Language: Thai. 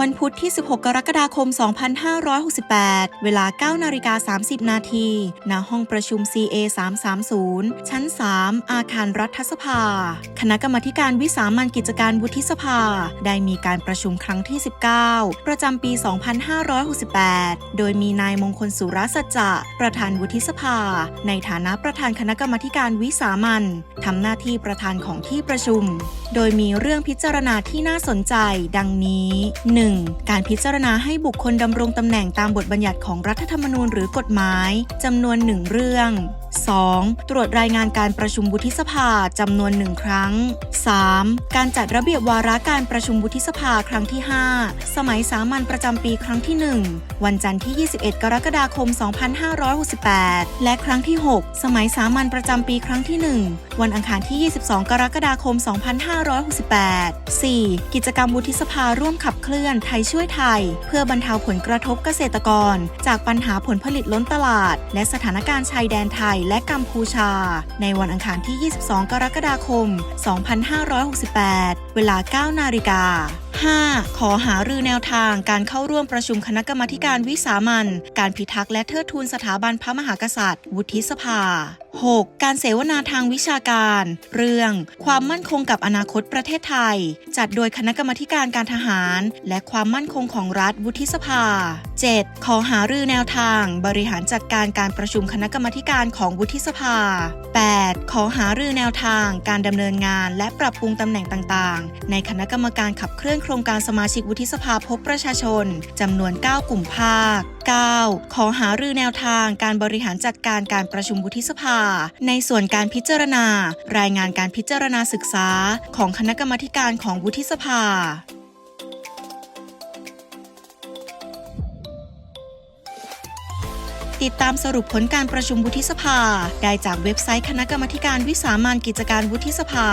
วันพุธที่ 16 กรกฎาคม 2568 เวลา 9 นาฬิกา 30 นาทีณห้องประชุม CA 330 ชั้น 3 อาคารรัฐสภา คณะกรรมาการวิสามันกิจการวุฒิสภา ได้มีการประชุมครั้งที่ 19 ประจำปี 2568 โดยมีนายมงคลสุรสัจจะ ประธานวุฒิสภา ในฐานะประธานคณะกรรมาการวิสามันทำหน้าที่ประธานของที่ประชุม โดยมีเรื่องพิจารณาที่น่าสนใจดังนี้ 1. การพิจารณาให้บุคคลดำรงตำแหน่งตามบทบัญญัติของรัฐธรรมนูญหรือกฎหมายจำนวนหนึ่งเรื่อง 2. ตรวจรายงานการประชุมวุฒิสภาจำนวนหนึ่งครั้ง 3. การจัดระเบียบวาระการประชุมวุฒิสภาครั้งที่ 5 สมัยสามัญประจำปีครั้งที่ 1 วันจันทร์ที่ 21 กรกฎาคม 2568 และครั้งที่ 6 สมัยสามัญประจำปีครั้งที่ 1 วันอังคารที่ 22 กรกฎาคม 2568 4. กิจกรรมวุฒิสภาร่วมขับเคลื่อนไทยช่วยไทย เพื่อบรรเทาผลกระทบเกษตรกร จากปัญหาผลผลิตล้นตลาด และสถานการณ์ชายแดนไทยและกัมพูชา ในวันอังคารที่ 22 กรกฎาคม 2568 เวลา 9 นาฬิกา 5. ขอหารือแนวทางการเข้าร่วมประชุมคณะกรรมาการวิสามันการพิทักษ์และเทิดทูนสถาบันพระมหากษัตริย์ วุฒิสภา 6. การเสวนาทางวิชาการ เรื่อง ความมั่นคงกับอนาคตประเทศไทย จัดโดยคณะกรรมการการทหาร และความมั่นคงของรัฐวุฒิสภา 7. ขอหารือแนวทาง บริหารจัดการการประชุมคณะกรรมการของวุฒิสภา 8. ขอหารือแนวทาง การดำเนินงาน และปรับปรุงตำแหน่งต่างๆ ในคณะกรรมการขับเคลื่อนครงการสมาชิกวุฒิสภาพบประชาชนจำนวน 9 กลุ่มภาค 9. ขอหารือแนวทางการบริหารจัดการการประชุมวุฒิสภา ในส่วนการพิจารณา รายงานการพิจารณาศึกษา ของคณะกรรมการของวุฒิสภาติดตามสรุปผลการประชุมวุฒิสภา ได้จากเว็บไซต์คณะกรรมการวิสามันกิจการวุฒิสภา